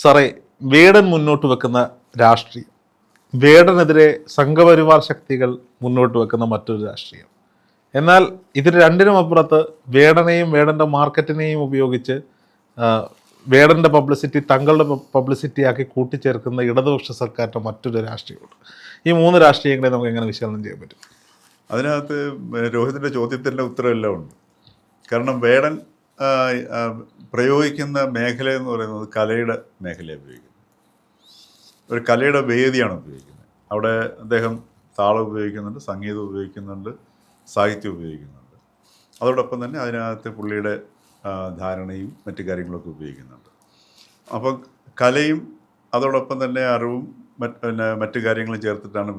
സാറേ വേടൻ മുന്നോട്ട് വെക്കുന്ന രാഷ്ട്രീയം. വേടനെതിരെ സംഘപരിവാർ ശക്തികൾ മുന്നോട്ട് വെക്കുന്ന മറ്റൊരു രാഷ്ട്രീയം. എന്നാൽ ഇതിന് രണ്ടിനും അപ്പുറത്ത് വേടനെയും വേടന്റെ മാർക്കറ്റിനെയും ഉപയോഗിച്ച് വേടന്റെ പബ്ലിസിറ്റി തങ്ങളുടെ പബ്ലിസിറ്റി ആക്കി കൂട്ടിച്ചേർക്കുന്ന ഇടതുപക്ഷ സർക്കാരിന്റെ മറ്റൊരു രാഷ്ട്രീയമുണ്ട്. ഈ മൂന്ന് രാഷ്ട്രീയങ്ങളെ നമുക്ക് എങ്ങനെ വിശകലനം ചെയ്യാൻ പറ്റും? അതിനകത്ത് രോഹിതിന്റെ ചോദ്യത്തിന്റെ ഉത്തരമെല്ലാം ഉണ്ട്. കാരണം വേടൻ പ്രയോഗിക്കുന്ന മേഖല എന്ന് പറയുന്നത് കലയുടെ മേഖലയെ ഉപയോഗിക്കുന്നത് ഒരു കലയുടെ വേദിയാണ് ഉപയോഗിക്കുന്നത്. അവിടെ അദ്ദേഹം താളം ഉപയോഗിക്കുന്നുണ്ട് സംഗീതം ഉപയോഗിക്കുന്നുണ്ട് സാഹിത്യം ഉപയോഗിക്കുന്നുണ്ട്. അതോടൊപ്പം തന്നെ അതിനകത്ത് പുള്ളിയുടെ ധാരണയും മറ്റു കാര്യങ്ങളൊക്കെ ഉപയോഗിക്കുന്നുണ്ട്. അപ്പം കലയും അതോടൊപ്പം തന്നെ അറിവും മറ്റ് പിന്നെ മറ്റു കാര്യങ്ങളും ചേർത്തിട്ടാണ്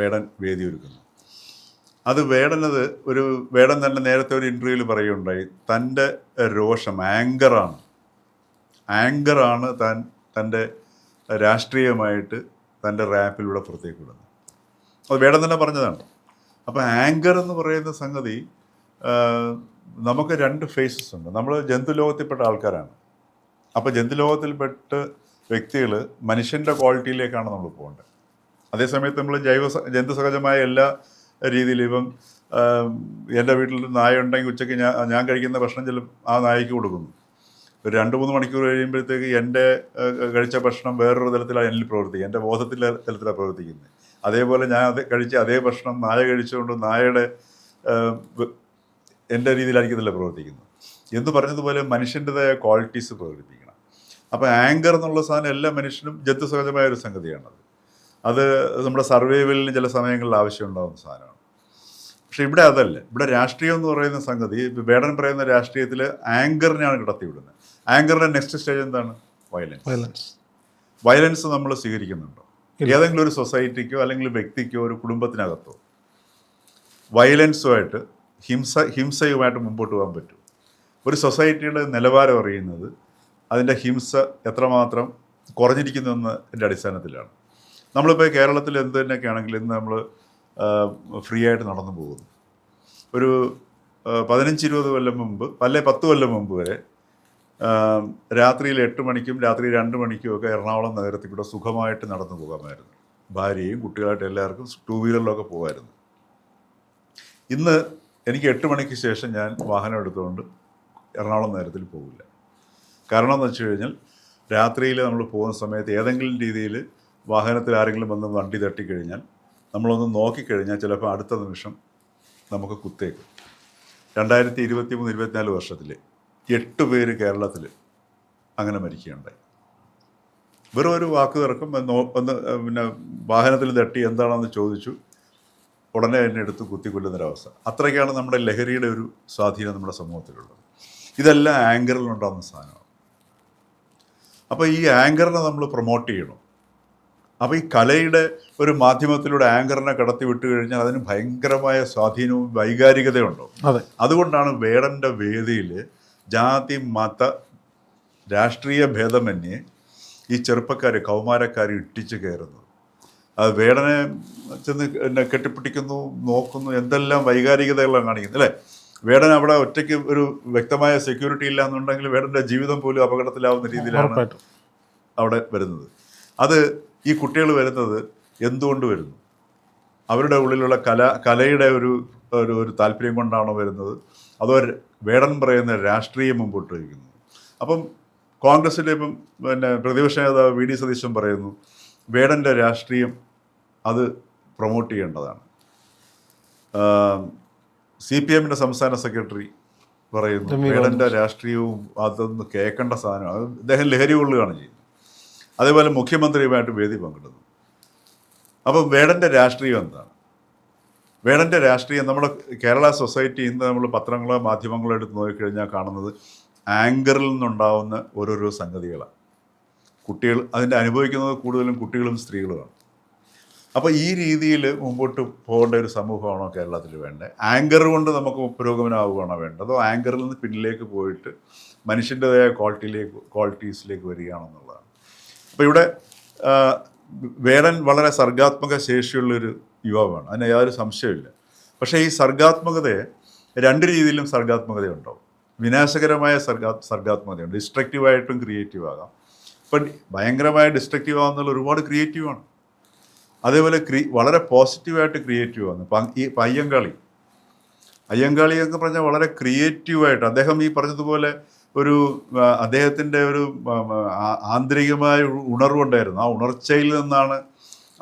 വേടൻ വേദി ഒരുക്കുന്നത്. അത് വേടനത് ഒരു വേടൻ തന്നെ നേരത്തെ ഒരു ഇന്റർവ്യൂവിൽ പറയുകയുണ്ടായി. തന്റെ രോഷം ആങ്കറാണ്. ആങ്കറാണ് താൻ തന്റെ രാഷ്ട്രീയമായിട്ട് തന്റെ റാപ്പിലൂടെ പുറത്തേക്ക് വിടുന്നത്. അത് വേടൻ തന്നെ പറഞ്ഞതാണ്. അപ്പോൾ ആങ്കർ എന്ന് പറയുന്ന സംഗതി നമുക്ക് രണ്ട് ഫേസസ് ഉണ്ട്. നമ്മൾ ജന്തുലോകത്തിൽപ്പെട്ട ആൾക്കാരാണ്. അപ്പോൾ ജന്തുലോകത്തിൽപ്പെട്ട വ്യക്തികൾ മനുഷ്യന്റെ ക്വാളിറ്റിയിലേക്കാണ് നമ്മൾ പോകേണ്ടത്. അതേസമയത്ത് നമ്മൾ ജൈവ ജന്തുസഹജമായ എല്ലാ രീതിയിലും ഇപ്പം എന്റെ വീട്ടിൽ നായ ഉണ്ടെങ്കിൽ ഉച്ചയ്ക്ക് ഞാൻ ഞാൻ കഴിക്കുന്ന ഭക്ഷണം ചില ആ നായയ്ക്ക് കൊടുക്കുന്നു. ഒരു രണ്ട് മൂന്ന് മണിക്കൂർ കഴിയുമ്പോഴത്തേക്ക് എന്റെ കഴിച്ച ഭക്ഷണം വേറൊരു തലത്തിലാണ് എന്നിൽ പ്രവർത്തിക്കുക എന്റെ ബോധത്തിലെ തലത്തിലാണ് പ്രവർത്തിക്കുന്നത്. അതേപോലെ ഞാൻ അത് കഴിച്ച അതേ ഭക്ഷണം നായ കഴിച്ചുകൊണ്ട് നായയുടെ എന്റെ രീതിയിലായിരിക്കത്തില്ല പ്രവർത്തിക്കുന്നത്. എന്ന് പറഞ്ഞതുപോലെ മനുഷ്യന്റെതായ ക്വാളിറ്റീസ് പ്രകടിപ്പിക്കണം. അപ്പോൾ ആങ്കർ എന്നുള്ള സാധനം എല്ലാ മനുഷ്യനും ജന്തുസഹജമായ ഒരു സംഗതിയാണത്. അത് നമ്മുടെ സർവൈവലിന് ചില സമയങ്ങളിൽ ആവശ്യമുണ്ടാകുന്ന സാധനമാണ്. പക്ഷെ ഇവിടെ അതല്ല. ഇവിടെ രാഷ്ട്രീയം എന്ന് പറയുന്ന സംഗതി വേടൻ പറയുന്ന രാഷ്ട്രീയത്തിൽ ആങ്കറിനെയാണ് കിടത്തിവിടുന്നത്. ആങ്കറിന്റെ നെക്സ്റ്റ് സ്റ്റേജ് എന്താണ്? വയലൻസ്. വയലൻസ്. വയലൻസ് നമ്മൾ സ്വീകരിക്കുന്നുണ്ടോ? ഏതെങ്കിലും ഒരു സൊസൈറ്റിക്കോ അല്ലെങ്കിൽ വ്യക്തിക്കോ ഒരു കുടുംബത്തിനകത്തോ വയലൻസുമായിട്ട് ഹിംസ ഹിംസയുമായിട്ട് മുമ്പോട്ട് പോകാൻ പറ്റും. ഒരു സൊസൈറ്റിയുടെ നിലവാരം അറിയുന്നത് അതിന്റെ ഹിംസ എത്രമാത്രം കുറഞ്ഞിരിക്കുന്നു എന്നതിന്റെ അടിസ്ഥാനത്തിലാണ്. നമ്മളിപ്പോൾ കേരളത്തിൽ എന്ത് തന്നെയൊക്കെ ആണെങ്കിൽ ഇന്ന് നമ്മൾ ഫ്രീ ആയിട്ട് നടന്നു പോകുന്നു. ഒരു പതിനഞ്ച് ഇരുപത് കൊല്ലം മുമ്പ് അല്ലെ പത്ത് കൊല്ലം മുമ്പ് വരെ രാത്രിയിൽ എട്ട് മണിക്കും രാത്രി രണ്ട് മണിക്കും ഒക്കെ എറണാകുളം നഗരത്തിൽ കൂടെ സുഖമായിട്ട് നടന്നു പോകാമായിരുന്നു. ഭാര്യയും കുട്ടികളായിട്ട് എല്ലാവർക്കും ടൂ വീലറിലൊക്കെ പോകുമായിരുന്നു. ഇന്ന് എനിക്ക് എട്ട് മണിക്ക് ശേഷം ഞാൻ വാഹനം എടുത്തുകൊണ്ട് എറണാകുളം നഗരത്തിൽ പോകില്ല കാരണം എന്ന് വെച്ച് കഴിഞ്ഞാൽ രാത്രിയിൽ നമ്മൾ പോകുന്ന സമയത്ത് ഏതെങ്കിലും രീതിയിൽ വാഹനത്തിൽ ആരെങ്കിലും വന്ന് വണ്ടി തട്ടിക്കഴിഞ്ഞാൽ നമ്മളൊന്ന് നോക്കിക്കഴിഞ്ഞാൽ ചിലപ്പോൾ അടുത്ത നിമിഷം നമുക്ക് കുത്തേക്കും. രണ്ടായിരത്തി ഇരുപത്തി മൂന്ന് ഇരുപത്തിനാല് വർഷത്തിൽ എട്ട് പേര് കേരളത്തിൽ അങ്ങനെ മരിക്കുകയുണ്ടായി. വെറും ഒരു വാക്ക് തിറക്കും ഒന്ന് പിന്നെ വാഹനത്തിൽ തട്ടി എന്താണെന്ന് ചോദിച്ചു ഉടനെ എന്നെ എടുത്ത് കുത്തിക്കൊല്ലുന്നൊരവസ്ഥ. അത്രയ്ക്കാണ് നമ്മുടെ ലഹരിയുടെ ഒരു സ്വാധീനം നമ്മുടെ സമൂഹത്തിലുള്ളത്. ഇതെല്ലാം ആങ്കറിലുണ്ടാകുന്ന സാധനമാണ്. അപ്പോൾ ഈ ആങ്കറിനെ നമ്മൾ പ്രൊമോട്ട് ചെയ്യണം. അപ്പോൾ ഈ കലയുടെ ഒരു മാധ്യമത്തിലൂടെ ആങ്കറിനെ കടത്തി വിട്ടു കഴിഞ്ഞാൽ അതിന് ഭയങ്കരമായ സ്വാധീനവും വൈകാരികതയുണ്ടോ? അതെ. അതുകൊണ്ടാണ് വേടന്റെ വേദിയിൽ ജാതി മത രാഷ്ട്രീയ ഭേദമന്യേ ഈ ചെറുപ്പക്കാർ കൗമാരക്കാർ ഇട്ടിച്ച് കയറുന്നത്. അത് വേടനെ ചെന്ന് എന്നെ കെട്ടിപ്പിടിക്കുന്നു നോക്കുന്നു എന്തെല്ലാം വൈകാരികതകളാണ് കാണിക്കുന്നത് അല്ലേ? വേടൻ അവിടെ ഒറ്റയ്ക്ക് ഒരു വ്യക്തമായ സെക്യൂരിറ്റി ഇല്ല എന്നുണ്ടെങ്കിൽ വേടന്റെ ജീവിതം പോലും അപകടത്തിലാവുന്ന രീതിയിലാണ് അവിടെ വരുന്നത്. അത് ഈ കുട്ടികൾ വരുന്നത് എന്തുകൊണ്ട് വരുന്നു? അവരുടെ ഉള്ളിലുള്ള കല കലയുടെ ഒരു ഒരു ഒരു താല്പര്യം കൊണ്ടാണോ വരുന്നത്? അതോ വേടൻ പറയുന്ന രാഷ്ട്രീയം മുമ്പോട്ട് വയ്ക്കുന്നു? അപ്പം കോൺഗ്രസിന്റെ ഇപ്പം പിന്നെ പ്രതിപക്ഷ നേതാവ് വി ഡി സതീശൻ പറയുന്നു വേടന്റെ രാഷ്ട്രീയം അത് പ്രൊമോട്ട് ചെയ്യേണ്ടതാണ്. സി പി എമ്മിന്റെ സംസ്ഥാന സെക്രട്ടറി പറയുന്നു വേടന്റെ രാഷ്ട്രീയവും അതൊന്ന് കേൾക്കേണ്ട സാധനം അദ്ദേഹം ലഹരി കൊള്ളുകയാണ് ചെയ്യുന്നത്. അതേപോലെ മുഖ്യമന്ത്രിയുമായിട്ട് വേദി പങ്കിടുന്നു. അപ്പം വേടന്റെ രാഷ്ട്രീയം എന്താണ്? വേടന്റെ രാഷ്ട്രീയം നമ്മുടെ കേരള സൊസൈറ്റി ഇന്ന് നമ്മൾ പത്രങ്ങളോ മാധ്യമങ്ങളോ എടുത്ത് നോക്കിക്കഴിഞ്ഞാൽ കാണുന്നത് ആങ്കറിൽ നിന്നുണ്ടാവുന്ന ഓരോരോ സംഗതികളാണ്. കുട്ടികൾ അതിന്റെ അനുഭവിക്കുന്നത് കൂടുതലും കുട്ടികളും സ്ത്രീകളുമാണ്. അപ്പോൾ ഈ രീതിയിൽ മുമ്പോട്ട് പോകേണ്ട ഒരു സമൂഹമാണോ കേരളത്തിൽ വേണ്ടത് ആങ്കർ കൊണ്ട് നമുക്ക് പുരോഗമനമാവുകയാണോ വേണ്ടത്? ആങ്കറിൽ നിന്ന് പിന്നിലേക്ക് പോയിട്ട് മനുഷ്യന്റെതായ ക്വാളിറ്റിയിലേക്ക് ക്വാളിറ്റീസിലേക്ക് വരികയാണെന്നുള്ളതാണ് അപ്പോൾ ഇവിടെ വേടൻ വളരെ സർഗാത്മക ശേഷിയുള്ളൊരു യുവാവാണ്. അതിന് യാതൊരു സംശയമില്ല പക്ഷേ ഈ സർഗാത്മകതയെ രണ്ട് രീതിയിലും സർഗാത്മകത ഉണ്ടാവും വിനാശകരമായ സർഗാ സർഗാത്മകതയുണ്ട്. ഡിസ്ട്രക്റ്റീവായിട്ടും ക്രിയേറ്റീവ് ആകാം ഇപ്പം ഭയങ്കരമായ ഡിസ്ട്രക്റ്റീവ് ആകുന്നുള്ള ഒരുപാട് ക്രിയേറ്റീവാണ്. അതേപോലെ ക്രി വളരെ പോസിറ്റീവായിട്ട് ക്രിയേറ്റീവ് ആണ് ഇപ്പം ഈ അയ്യങ്കാളി അയ്യങ്കാളി. എന്ന് പറഞ്ഞാൽ വളരെ ക്രിയേറ്റീവായിട്ട് അദ്ദേഹം ഈ പറഞ്ഞതുപോലെ ഒരു അദ്ദേഹത്തിന്റെ ഒരു ആന്തരികമായ ഉണർവുണ്ടായിരുന്നു ആ ഉണർച്ചയിൽ നിന്നാണ്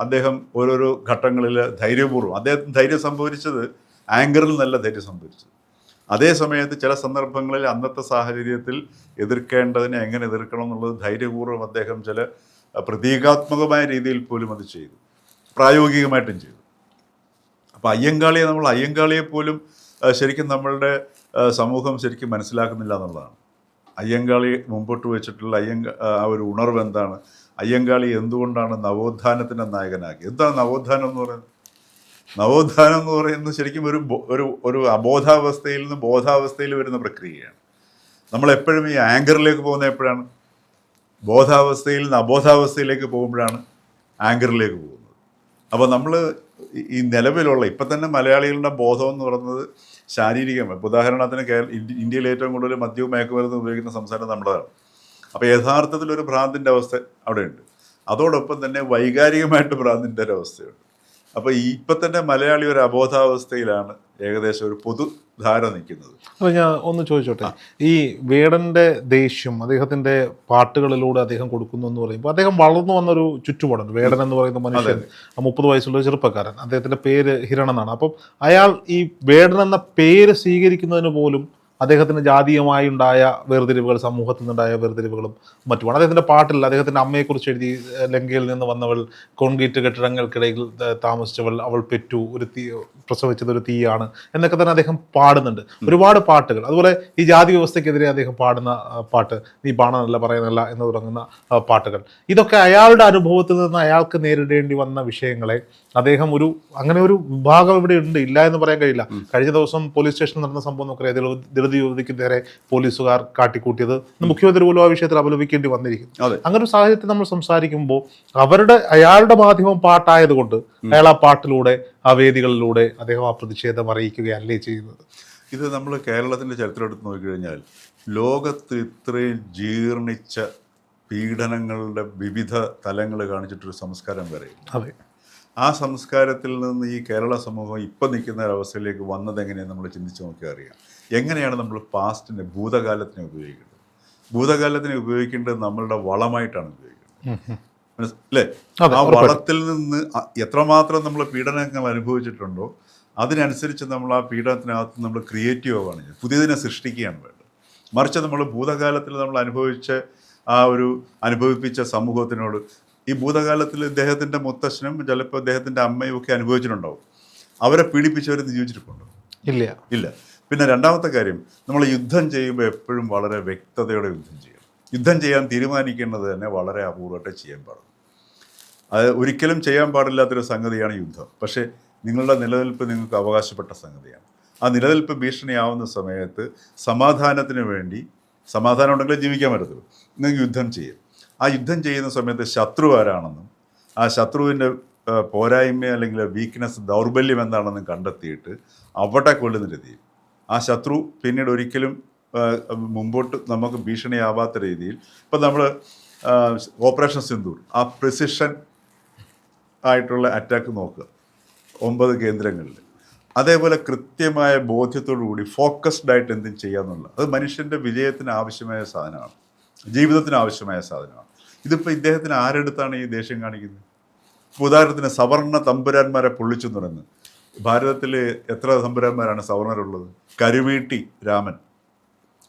അദ്ദേഹം ഓരോരോ ഘട്ടങ്ങളിൽ ധൈര്യപൂർവം അദ്ദേഹത്തിന് ധൈര്യം സംഭവിച്ചത് ആങ്കറിൽ നല്ല ധൈര്യം സംഭവിച്ചത്. അതേ സമയത്ത് ചില സന്ദർഭങ്ങളിൽ അന്നത്തെ സാഹചര്യത്തിൽ എതിർക്കേണ്ടതിനെ എങ്ങനെ എതിർക്കണം എന്നുള്ളത് ധൈര്യപൂർവം അദ്ദേഹം ചില പ്രതീകാത്മകമായ രീതിയിൽ പോലും അത് ചെയ്തു. പ്രായോഗികമായിട്ടും ചെയ്തു. അപ്പോൾ അയ്യങ്കാളിയെ നമ്മൾ അയ്യങ്കാളിയെ പോലും ശരിക്കും നമ്മളുടെ സമൂഹം ശരിക്കും മനസ്സിലാക്കുന്നില്ല എന്നുള്ളതാണ്. അയ്യങ്കാളി മുമ്പോട്ട് വെച്ചിട്ടുള്ള അയ്യങ്ക ആ ഒരു ഉണർവ് എന്താണ്? അയ്യങ്കാളി എന്തുകൊണ്ടാണ് നവോത്ഥാനത്തിന്റെ നായകനാക്കി എന്താണ് നവോത്ഥാനം എന്ന് പറയുന്നത്? നവോത്ഥാനം എന്ന് പറയുന്നത് ശരിക്കും ഒരു ഒരു ഒരു അബോധാവസ്ഥയിൽ നിന്ന് ബോധാവസ്ഥയിൽ വരുന്ന പ്രക്രിയയാണ്. നമ്മൾ എപ്പോഴും ഈ ആങ്കറിലേക്ക് പോകുന്ന എപ്പോഴാണ്? ബോധാവസ്ഥയിൽ നിന്ന് അബോധാവസ്ഥയിലേക്ക് പോകുമ്പോഴാണ് ആങ്കറിലേക്ക് പോകുന്നത്. അപ്പോൾ നമ്മൾ ഈ നിലവിലുള്ള ഇപ്പം തന്നെ മലയാളികളുടെ ബോധം എന്ന് പറയുന്നത് ശാരീരികമായി. ഇപ്പോൾ ഉദാഹരണത്തിന് കേരള ഇന്ത്യയിൽ ഏറ്റവും കൂടുതൽ മദ്യവും മയക്കുമരുന്ന് ഉപയോഗിക്കുന്ന സംസ്ഥാനം നമ്മുടേതാണ്. അപ്പോൾ യഥാർത്ഥത്തിൽ ഒരു ഭ്രാന്തിന്റെ അവസ്ഥ അവിടെയുണ്ട്. അതോടൊപ്പം തന്നെ വൈകാരികമായിട്ട് ഭ്രാന്തിന്റെ ഒരു അവസ്ഥയുണ്ട്. അപ്പോൾ ഈ ഇപ്പം തന്നെ മലയാളി ഒരു അബോധാവസ്ഥയിലാണ് ഏകദേശം ഒരു പൊതുധാര നിൽക്കുന്നത്. അപ്പൊ ഞാൻ ഒന്ന് ചോദിച്ചോട്ടെ ഈ വേടന്റെ ദേഷ്യം അദ്ദേഹത്തിന്റെ പാട്ടുകളിലൂടെ അദ്ദേഹം കൊടുക്കുന്നു എന്ന് പറയുമ്പോൾ അദ്ദേഹം വളർന്നു വന്ന ഒരു ചുറ്റുപാടുണ്ട്. വേടൻ എന്ന് പറയുന്ന മനുഷ്യൻ ആ മുപ്പത് വയസ്സുള്ള ചെറുപ്പക്കാരൻ അദ്ദേഹത്തിന്റെ പേര് ഹിരൺ എന്നാണ്. അപ്പം അയാൾ ഈ വേടൻ എന്ന പേര് സ്വീകരിക്കുന്നതിന് പോലും അദ്ദേഹത്തിന് ജാതീയമായി ഉണ്ടായ വേർതിരിവുകൾ സമൂഹത്തിൽ നിന്നുണ്ടായ വേർതിരിവുകളും മറ്റുമാണ് അദ്ദേഹത്തിന്റെ പാട്ടിൽ അദ്ദേഹത്തിന്റെ അമ്മയെക്കുറിച്ച് എഴുതി ലങ്കയിൽ നിന്ന് വന്നവൾ കോൺക്രീറ്റ് കെട്ടിടങ്ങൾക്കിടയിൽ താമസിച്ചവൾ അവൾ പെറ്റു ഒരു തീ പ്രസവിച്ചത് ഒരു തീയാണ് എന്നൊക്കെ തന്നെ അദ്ദേഹം പാടുന്നുണ്ട്. ഒരുപാട് പാട്ടുകൾ. അതുപോലെ ഈ ജാതി വ്യവസ്ഥയ്ക്കെതിരെ അദ്ദേഹം പാടുന്ന പാട്ട് നീ പാടാനല്ല പറയുന്നല്ല എന്ന് തുടങ്ങുന്ന പാട്ടുകൾ. ഇതൊക്കെ അയാളുടെ അനുഭവത്തിൽ നിന്ന് അയാൾക്ക് നേരിടേണ്ടി വന്ന വിഷയങ്ങളെ അദ്ദേഹം ഒരു അങ്ങനെ ഒരു വിഭാഗം ഇവിടെ ഉണ്ട്. ഇല്ല എന്ന് പറയാൻ കഴിയില്ല. കഴിഞ്ഞ ദിവസം പോലീസ് സ്റ്റേഷനിൽ നടന്ന സംഭവം നമുക്കറിയാം ദളിത് ദളിത് യുവതിക്ക് നേരെ പോലീസുകാർ കാട്ടിക്കൂട്ടിയത് മുഖ്യമന്ത്രി പോലും ആ വിഷയത്തിൽ അപലപിക്കേണ്ടി വന്നിരിക്കും അങ്ങനെ ഒരു സാഹചര്യത്തിൽ നമ്മൾ സംസാരിക്കുമ്പോൾ അവരുടെ അയാളുടെ മാധ്യമം പാട്ടായതുകൊണ്ട് അയാൾ ആ പാട്ടിലൂടെ ആ വേദികളിലൂടെ അദ്ദേഹം ആ പ്രതിഷേധം അറിയിക്കുകയല്ലേ ചെയ്യുന്നത്? ഇത് നമ്മൾ കേരളത്തിന്റെ ചരിത്രം എടുത്ത് നോക്കിക്കഴിഞ്ഞാൽ ലോകത്ത് ഇത്രയും ജീർണിച്ച പീഡനങ്ങളുടെ വിവിധ തലങ്ങൾ കാണിച്ചിട്ടൊരു സംസ്കാരം വരെ. അതെ. ആ സംസ്കാരത്തിൽ നിന്ന് ഈ കേരള സമൂഹം ഇപ്പം നിൽക്കുന്ന ഒരവസ്ഥയിലേക്ക് വന്നതെങ്ങനെയാണ് നമ്മൾ ചിന്തിച്ച് നോക്കിയാൽ അറിയാം. എങ്ങനെയാണ് നമ്മൾ പാസ്റ്റിനെ ഭൂതകാലത്തിനെ ഉപയോഗിക്കേണ്ടത്? ഭൂതകാലത്തിനെ ഉപയോഗിക്കേണ്ടത് നമ്മളുടെ വളമായിട്ടാണ് ഉപയോഗിക്കുന്നത് അല്ലേ? ആ വളത്തിൽ നിന്ന് എത്രമാത്രം നമ്മൾ പീഡനങ്ങൾ അനുഭവിച്ചിട്ടുണ്ടോ അതിനനുസരിച്ച് നമ്മൾ ആ പീഡനത്തിനകത്ത് നമ്മൾ ക്രിയേറ്റീവ് ആവുകയാണ്. പുതിയതിനെ സൃഷ്ടിക്കുകയാണ് വേണ്ടത്. മറിച്ച് നമ്മൾ ഭൂതകാലത്തിൽ നമ്മൾ അനുഭവിച്ച ആ ഒരു അനുഭവിപ്പിച്ച സമൂഹത്തിനോട് ഈ ഭൂതകാലത്തിൽ ഇദ്ദേഹത്തിന്റെ മുത്തശ്ശനും ചിലപ്പോൾ ഇദ്ദേഹത്തിന്റെ അമ്മയും ഒക്കെ അനുഭവിച്ചിട്ടുണ്ടാവും. അവരെ പീഡിപ്പിച്ചവരെ ജീവിച്ചിട്ടുണ്ടോ ഇല്ല. ഇല്ല. പിന്നെ രണ്ടാമത്തെ കാര്യം നമ്മൾ യുദ്ധം ചെയ്യുമ്പോൾ എപ്പോഴും വളരെ വ്യക്തതയോടെ യുദ്ധം ചെയ്യണം. യുദ്ധം ചെയ്യാൻ തീരുമാനിക്കേണ്ടത് തന്നെ വളരെ അപൂർവമായിട്ട് ചെയ്യാൻ പാടുള്ളൂ. അത് ഒരിക്കലും ചെയ്യാൻ പാടില്ലാത്തൊരു സംഗതിയാണ് യുദ്ധം. പക്ഷേ നിങ്ങളുടെ നിലനിൽപ്പ് നിങ്ങൾക്ക് അവകാശപ്പെട്ട സംഗതിയാണ്. ആ നിലനിൽപ്പ് ഭീഷണിയാവുന്ന സമയത്ത് സമാധാനത്തിന് വേണ്ടി സമാധാനം ഉണ്ടെങ്കിലേ ജീവിക്കാൻ പറ്റത്തുള്ളൂ. നിങ്ങൾക്ക് യുദ്ധം ചെയ്യും. ആ യുദ്ധം ചെയ്യുന്ന സമയത്ത് ശത്രു ആരാണെന്നും ആ ശത്രുവിന്റെ പോരായ്മ അല്ലെങ്കിൽ വീക്ക്നെസ് ദൗർബല്യം എന്താണെന്നും കണ്ടെത്തിയിട്ട് അവിടെ കൊല്ലുന്ന രീതിയിൽ ആ ശത്രു പിന്നീട് ഒരിക്കലും മുമ്പോട്ട് നമുക്ക് ഭീഷണിയാവാത്ത രീതിയിൽ ഇപ്പം നമ്മൾ ഓപ്പറേഷൻ സിന്ദൂർ ആ പ്രിസിഷൻ ആയിട്ടുള്ള അറ്റാക്ക് നോക്കുക. ഒമ്പത് കേന്ദ്രങ്ങളിൽ. അതേപോലെ കൃത്യമായ ബോധ്യത്തോടു കൂടി ഫോക്കസ്ഡ് ആയിട്ട് എന്തും ചെയ്യാന്നുള്ള അത് മനുഷ്യന്റെ വിജയത്തിന് ആവശ്യമായ സാധനമാണ്. ജീവിതത്തിന് ആവശ്യമായ സാധനമാണ്. ഇതിപ്പോൾ ഇദ്ദേഹത്തിന് ആരെടുത്താണ് ഈ ദേഷ്യം കാണിക്കുന്നത്? ഉദാഹരണത്തിന് സവർണ തമ്പുരാന്മാരെ പൊള്ളിച്ചു പറയുന്നത് ഭാരതത്തിൽ എത്ര സംരംഭന്മാരാണ് സവർണരുള്ളത്? കരുവീട്ടി രാമൻ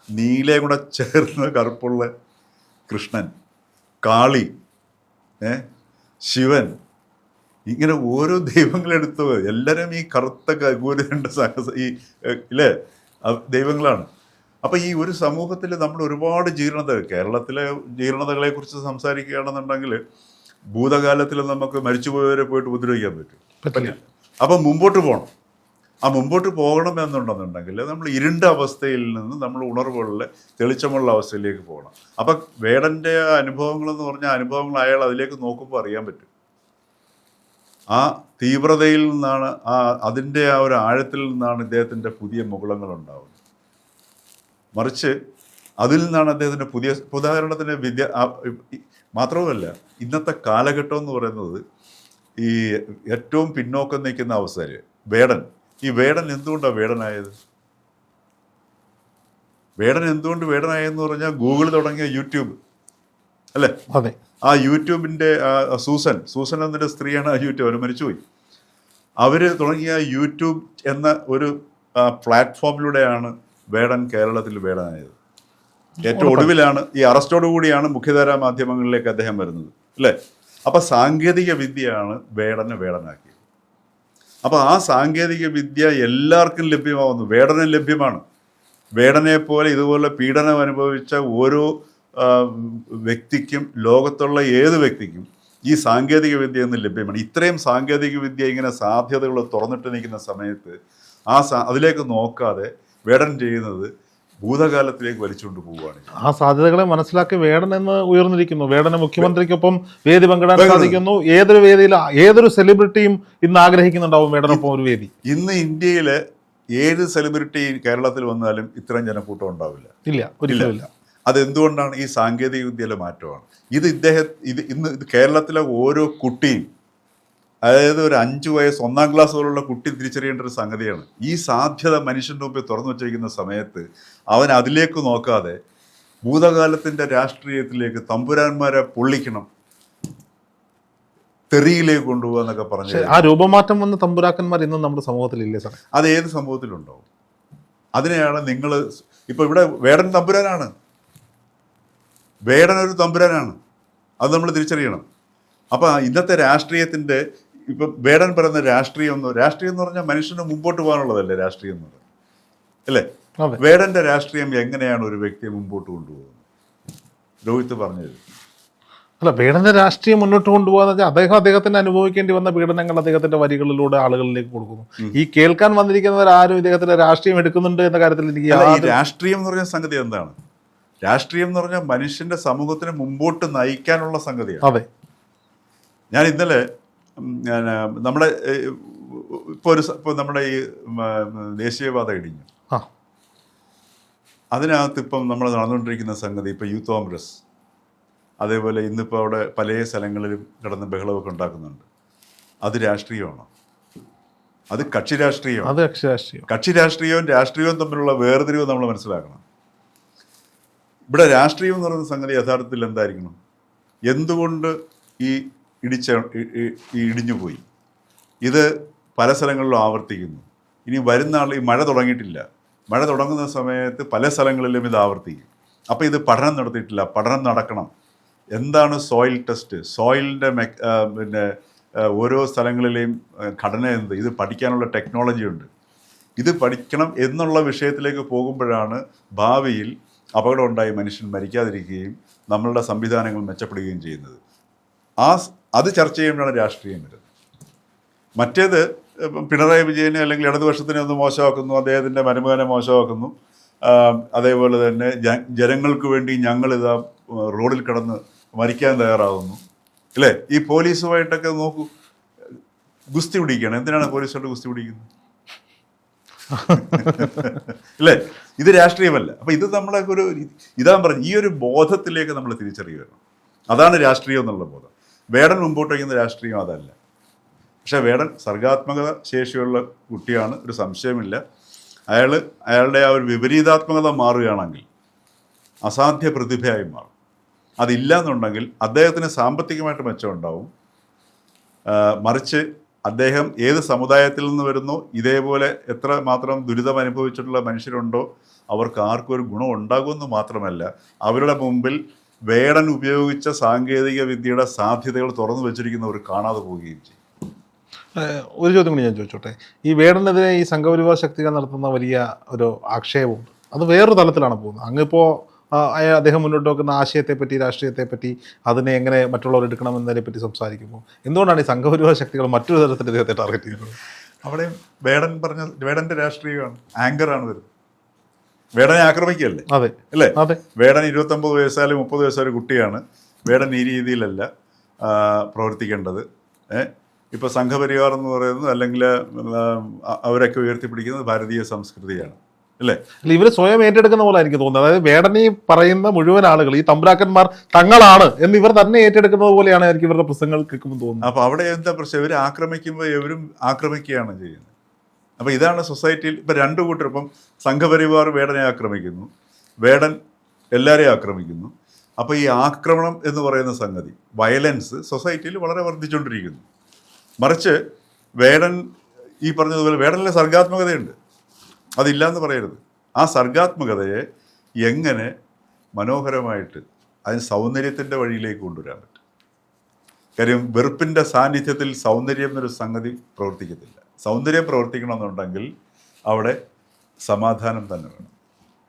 നീലയെ കൂടെ ചേർന്ന് കറുപ്പുള്ള കൃഷ്ണൻ കാളി ഏ ശിവൻ ഇങ്ങനെ ഓരോ ദൈവങ്ങളെടുത്തു എല്ലാവരും ഈ കറുത്ത സഹസ ഈ ഇല്ലേ? ദൈവങ്ങളാണ്. അപ്പം ഈ ഒരു സമൂഹത്തിൽ നമ്മൾ ഒരുപാട് ജീർണത കേരളത്തിലെ ജീർണതകളെ കുറിച്ച് സംസാരിക്കുകയാണെന്നുണ്ടെങ്കിൽ ഭൂതകാലത്തിൽ നമുക്ക് മരിച്ചുപോയവരെ പോയിട്ട് ഉപദ്രവിക്കാൻ പറ്റും. പറ്റില്ല. അപ്പം മുമ്പോട്ട് പോകണം ആ മുമ്പോട്ട് പോകണം എന്നുണ്ടെന്നുണ്ടെങ്കിൽ നമ്മൾ ഇരുണ്ട അവസ്ഥയിൽ നിന്ന് നമ്മൾ ഉണർവുള്ള തെളിച്ചമുള്ള അവസ്ഥയിലേക്ക് പോകണം. അപ്പം വേടന്റെ അനുഭവങ്ങളെന്ന് പറഞ്ഞാൽ അനുഭവങ്ങൾ അയാൾ അതിലേക്ക് നോക്കുമ്പോൾ അറിയാൻ പറ്റും. ആ തീവ്രതയിൽ നിന്നാണ് ആ അതിന്റെ ആ ഒരു ആഴത്തിൽ നിന്നാണ് ഇദ്ദേഹത്തിന്റെ പുതിയ മുകുളങ്ങൾ ഉണ്ടാവുന്നത്. മറിച്ച് അതിൽ നിന്നാണ് അദ്ദേഹത്തിന്റെ പുതിയ ഉദാഹരണത്തിന് വിദ്യ മാത്രവുമല്ല ഇന്നത്തെ കാലഘട്ടം എന്ന് പറയുന്നത് ഈ ഏറ്റവും പിന്നോക്കം നിൽക്കുന്ന അവസ്ഥയിൽ വേടൻ. ഈ വേടൻ എന്തുകൊണ്ടാണ് വേടനായത്? വേടൻ എന്തുകൊണ്ട് വേടനായെന്ന് പറഞ്ഞാൽ ഗൂഗിൾ തുടങ്ങിയ യൂട്യൂബ്. അല്ലേ? അതെ. ആ യൂട്യൂബിന്റെ സൂസൻ സൂസൻ എന്നൊരു സ്ത്രീയാണ് ആ യൂട്യൂബ് അവർ മരിച്ചുപോയി. അവർ തുടങ്ങിയ യൂട്യൂബ് എന്ന ഒരു പ്ലാറ്റ്ഫോമിലൂടെയാണ് വേടൻ കേരളത്തിൽ വേടനായത്. ഏറ്റവും ഒടുവിലാണ് ഈ അറസ്റ്റോടു കൂടിയാണ് മുഖ്യധാരാ മാധ്യമങ്ങളിലേക്ക് അദ്ദേഹം വരുന്നത്. അല്ലേ? അപ്പം സാങ്കേതിക വിദ്യയാണ് വേടനെ വേടനാക്കിയത് അപ്പോൾ ആ സാങ്കേതിക വിദ്യ എല്ലാവർക്കും ലഭ്യമാവുന്നു. വേടന ലഭ്യമാണ്. വേടനെ പോലെ ഇതുപോലെ പീഡനം അനുഭവിച്ച ഓരോ വ്യക്തിക്കും ലോകത്തുള്ള ഏത് വ്യക്തിക്കും ഈ സാങ്കേതിക വിദ്യ എന്ന് ലഭ്യമാണ്. ഇത്രയും സാങ്കേതിക വിദ്യ ഇങ്ങനെ സാധ്യതകൾ തുറന്നിട്ട് നിൽക്കുന്ന സമയത്ത് ആ അതിലേക്ക് നോക്കാതെ വേടൻ ചെയ്യുന്നത് ഭൂതകാലത്തിലേക്ക് വലിച്ചുകൊണ്ട് പോവുകയാണ്. ആ സാധ്യതകളെ മനസ്സിലാക്കി വേടൻ എന്ന് ഉയർന്നിരിക്കുന്നു. വേടന് മുഖ്യമന്ത്രിക്കൊപ്പം വേദി പങ്കിടാൻ സാധിക്കുന്നു. ഏതൊരു വേദിയിൽ ഏതൊരു സെലിബ്രിറ്റിയും ഇന്ന് ആഗ്രഹിക്കുന്നുണ്ടാവും വേടനൊപ്പം ഒരു വേദി. ഇന്ന് ഇന്ത്യയിലെ ഏത് സെലിബ്രിറ്റി കേരളത്തിൽ വന്നാലും ഇത്രയും ജനക്കൂട്ടം ഉണ്ടാവില്ല. ഇല്ല ഒരിക്കലും അത് അതെന്തുകൊണ്ടാണ് ഈ സാങ്കേതിക വിദ്യയിലെ മാറ്റമാണ്? ഇത് ഇദ്ദേഹം ഇത് ഇന്ന് കേരളത്തിലെ ഓരോ കുട്ടിയും അതായത് ഒരു അഞ്ചു വയസ്സ് ഒന്നാം ക്ലാസ് പോലുള്ള കുട്ടി തിരിച്ചറിയേണ്ട ഒരു സംഗതിയാണ്. ഈ സാധ്യത മനുഷ്യന്റെ മുമ്പിൽ തുറന്നു വച്ചിരിക്കുന്ന സമയത്ത് അവൻ അതിലേക്ക് നോക്കാതെ ഭൂതകാലത്തിന്റെ രാഷ്ട്രീയത്തിലേക്ക് തമ്പുരാന്മാരെ പൊള്ളിക്കണം. തെറിയിലേക്ക് കൊണ്ടുപോകുക എന്നൊക്കെ പറഞ്ഞു ആ രൂപമാറ്റം വന്ന തമ്പുരാക്കന്മാർ ഇന്നും നമ്മുടെ സമൂഹത്തിലില്ലേ സാർ? അത് ഏത് സമൂഹത്തിലുണ്ടോ അതിനെയാണ് നിങ്ങൾ ഇപ്പൊ ഇവിടെ വേടൻ തമ്പുരാനാണ്. വേടൻ ഒരു തമ്പുരാനാണ്. അത് നമ്മൾ തിരിച്ചറിയണം. അപ്പൊ ഇന്നത്തെ രാഷ്ട്രീയത്തിന്റെ ഇപ്പൊ ബേഡൻ പറയുന്ന രാഷ്ട്രീയം എന്ന് രാഷ്ട്രീയം എന്ന് പറഞ്ഞാൽ മനുഷ്യന് മുമ്പോട്ട് പോകാനുള്ളതല്ലേ രാഷ്ട്രീയം എന്ന് പറയുന്നത്? അല്ലേ? വേടന്റെ രാഷ്ട്രീയം എങ്ങനെയാണ് ഒരു വ്യക്തിയെ മുമ്പോട്ട് കൊണ്ടുപോകുന്നത്? രോഹിത് പറഞ്ഞത് അല്ല വേടന്റെ രാഷ്ട്രീയം മുന്നോട്ട് കൊണ്ടുപോകാന്ന് വെച്ചാൽ അദ്ദേഹം അദ്ദേഹത്തിന് അനുഭവിക്കേണ്ടി വന്ന പീഡനങ്ങൾ അദ്ദേഹത്തിന്റെ വരികളിലൂടെ ആളുകളിലേക്ക് കൊടുക്കുന്നു. ഈ കേൾക്കാൻ വന്നിരിക്കുന്നവർ ആരും ഇദ്ദേഹത്തിന്റെ രാഷ്ട്രീയം എടുക്കുന്നുണ്ട് എന്ന കാര്യത്തിൽ എനിക്ക് രാഷ്ട്രീയം എന്ന് പറഞ്ഞ സംഗതി എന്താണ്? രാഷ്ട്രീയം എന്ന് പറഞ്ഞാൽ മനുഷ്യന്റെ സമൂഹത്തിന് മുമ്പോട്ട് നയിക്കാനുള്ള സംഗതിയാണ്. അതെ. ഞാൻ ഇന്നലെ നമ്മുടെ ഇപ്പോൾ ഒരു ഇപ്പോൾ നമ്മുടെ ഈ ദേശീയപാത ഇടിഞ്ഞു. അതിനകത്ത് ഇപ്പം നമ്മൾ നടന്നുകൊണ്ടിരിക്കുന്ന സംഗതി ഇപ്പോൾ യൂത്ത് കോൺഗ്രസ്. അതേപോലെ ഇന്നിപ്പോൾ അവിടെ പല സ്ഥലങ്ങളിലും കിടന്ന് ബഹളമൊക്കെ ഉണ്ടാക്കുന്നുണ്ട്. അത് രാഷ്ട്രീയമാണോ? അത് കക്ഷി രാഷ്ട്രീയം അത് കക്ഷി രാഷ്ട്രീയം. കക്ഷി രാഷ്ട്രീയവും രാഷ്ട്രീയവും തമ്മിലുള്ള വേർതിരിവ് നമ്മൾ മനസ്സിലാക്കണം. ഇവിടെ രാഷ്ട്രീയം എന്ന് പറയുന്ന സംഗതി യഥാർത്ഥത്തിൽ എന്തായിരിക്കണം? എന്തുകൊണ്ട് ഈ ഇടിച്ച ഇ- പോയി. ഇത് പല സ്ഥലങ്ങളിലും ആവർത്തിക്കുന്നു. ഇനി വരുന്ന ആൾ ഈ മഴ തുടങ്ങിയിട്ടില്ല. മഴ തുടങ്ങുന്ന സമയത്ത് പല സ്ഥലങ്ങളിലും ഇത് ആവർത്തിക്കും. അപ്പോൾ ഇത് പഠനം നടത്തിയിട്ടില്ല. പഠനം നടക്കണം. എന്താണ് സോയിൽ ടെസ്റ്റ്? സോയിലിന്റെ മെ പിന്നെ ഓരോ സ്ഥലങ്ങളിലെയും ഘടന എന്ത്? ഇത് പഠിക്കാനുള്ള ടെക്നോളജി ഉണ്ട്. ഇത് പഠിക്കണം എന്നുള്ള വിഷയത്തിലേക്ക് പോകുമ്പോഴാണ് ഭാവിയിൽ അപകടം ഉണ്ടായി മനുഷ്യൻ മരിക്കാതിരിക്കുകയും നമ്മളുടെ സംവിധാനങ്ങൾ മെച്ചപ്പെടുകയും ചെയ്യുന്നത്. ആ അത് ചർച്ച ചെയ്യുമ്പോഴാണ് രാഷ്ട്രീയം വരുന്നത്. മറ്റേത് പിണറായി വിജയനെ അല്ലെങ്കിൽ ഇടതുപക്ഷത്തിനെ ഒന്ന് മോശമാക്കുന്നു അദ്ദേഹത്തിന്റെ മരുമകനെ മോശമാക്കുന്നു അതേപോലെ തന്നെ ജനങ്ങൾക്ക് വേണ്ടി ആ, റോഡിൽ കിടന്ന് മരിക്കാൻ തയ്യാറാവുന്നു. അല്ലേ? ഈ പോലീസുമായിട്ടൊക്കെ നോക്കൂ. ഗുസ്തി പിടിക്കുകയാണ്. എന്തിനാണ് പോലീസുമായിട്ട് ഗുസ്തി പിടിക്കുന്നത്? അല്ലേ? ഇത് രാഷ്ട്രീയമല്ല. അപ്പം ഇത് നമ്മളൊക്കെ ഒരു ഇതാ പറഞ്ഞു ഈ ഒരു ബോധത്തിലേക്ക് നമ്മൾ തിരിച്ചറിയുകയാണ്. അതാണ് രാഷ്ട്രീയം എന്നുള്ള ബോധം. വേടൻ മുമ്പോട്ട് വയ്ക്കുന്ന രാഷ്ട്രീയം അതല്ല. പക്ഷേ വേടൻ സർഗാത്മകത ശേഷിയുള്ള കുട്ടിയാണ് ഒരു സംശയമില്ല. അയാൾ അയാളുടെ ആ ഒരു വിപരീതാത്മകത മാറുകയാണെങ്കിൽ അസാധ്യ പ്രതിഭയായി മാറും. അതില്ല എന്നുണ്ടെങ്കിൽ അദ്ദേഹത്തിന് സാമ്പത്തികമായിട്ട് മെച്ചമുണ്ടാവും. മറിച്ച് അദ്ദേഹം ഏത് സമുദായത്തിൽ നിന്ന് വരുന്നോ ഇതേപോലെ എത്ര മാത്രം ദുരിതം അനുഭവിച്ചിട്ടുള്ള മനുഷ്യരുണ്ടോ അവർക്ക് ആർക്കും ഒരു ഗുണം ഉണ്ടാകുമെന്ന് മാത്രമല്ല അവരുടെ മുമ്പിൽ വേടൻ ഉപയോഗിച്ച സാങ്കേതിക വിദ്യയുടെ സാധ്യതകൾ തുറന്നു വെച്ചിരിക്കുന്നവർ കാണാതെ പോവുകയും ചെയ്യും. ഒരു ചോദ്യം കൂടി ഞാൻ ചോദിച്ചോട്ടെ. ഈ വേടനെതിരെ ഈ സംഘപരിവാർ ശക്തികൾ നടത്തുന്ന വലിയ ഒരു ആക്ഷേപമുണ്ട് അത് വേറൊരു തലത്തിലാണ് പോകുന്നത്. അങ്ങിപ്പോൾ അദ്ദേഹം മുന്നോട്ട് വെക്കുന്ന ആശയത്തെ പറ്റി രാഷ്ട്രീയത്തെ പറ്റി അതിനെ എങ്ങനെ മറ്റുള്ളവർ എടുക്കണമെന്നതിനെ പറ്റി സംസാരിക്കുമ്പോൾ എന്തുകൊണ്ടാണ് ഈ സംഘപരിവാർ ശക്തികൾ മറ്റൊരു തരത്തിൽ ഇദ്ദേഹത്തെ ടാർഗറ്റ് ചെയ്യുന്നത്? അവിടെയും വേടൻ പറഞ്ഞ വേടന്റെ രാഷ്ട്രീയമാണ് ആങ്കറാണ് വരുന്നത്. വേടനെ ആക്രമിക്കുകയല്ലേ അതെ. അല്ലേ? അതെ. വേടൻ ഇരുപത്തൊമ്പത് വയസ്സായാലും മുപ്പത് വയസ്സായ കുട്ടിയാണ്. വേടൻ ഈ രീതിയിലല്ല പ്രവർത്തിക്കേണ്ടത്. ഏഹ് ഇപ്പോൾ സംഘപരിവാർ എന്ന് പറയുന്നത് അല്ലെങ്കിൽ അവരൊക്കെ ഉയർത്തിപ്പിടിക്കുന്നത് ഭാരതീയ സംസ്കൃതിയാണ്. അല്ലേ? അല്ല ഇവർ സ്വയം ഏറ്റെടുക്കുന്ന പോലെ എനിക്ക് തോന്നുന്നത് അതായത് വേടനെ പറയുന്ന മുഴുവൻ ആളുകൾ ഈ തമ്പുരാക്കന്മാർ തങ്ങളാണ് എന്ന് ഇവർ തന്നെ ഏറ്റെടുക്കുന്നത് പോലെയാണ് എനിക്ക് ഇവരുടെ പ്രസംഗങ്ങൾ കേൾക്കുമ്പോൾ തോന്നുന്നത്. അപ്പോൾ അവിടെ എന്താ പ്രശ്നം? ഇവർ ആക്രമിക്കുമ്പോൾ ഇവരും ആക്രമിക്കുകയാണ് ചെയ്യുന്നത്. അപ്പോൾ ഇതാണ് സൊസൈറ്റിയിൽ ഇപ്പം രണ്ടു കൂട്ടർ ഇപ്പം സംഘപരിവാർ വേടനെ ആക്രമിക്കുന്നു വേടൻ എല്ലാവരെയും ആക്രമിക്കുന്നു. അപ്പോൾ ഈ ആക്രമണം എന്ന് പറയുന്ന സംഗതി വയലൻസ് സൊസൈറ്റിയിൽ വളരെ വർദ്ധിച്ചുകൊണ്ടിരിക്കുന്നു മറിച്ച് വേടൻ ഈ പറഞ്ഞതുപോലെ വേടനിലെ സർഗാത്മകതയുണ്ട്. അതില്ല എന്ന് പറയരുത്. ആ സർഗാത്മകതയെ എങ്ങനെ മനോഹരമായിട്ട് അതിന് സൗന്ദര്യത്തിന്റെ വഴിയിലേക്ക് കൊണ്ടുവരാൻ പറ്റും? കാര്യം വെറുപ്പിന്റെ സാന്നിധ്യത്തിൽ സൗന്ദര്യം എന്നൊരു സംഗതി പ്രവർത്തിക്കത്തില്ല. സൗന്ദര്യം പ്രവർത്തിക്കണമെന്നുണ്ടെങ്കിൽ അവിടെ സമാധാനം തന്നെ വേണം.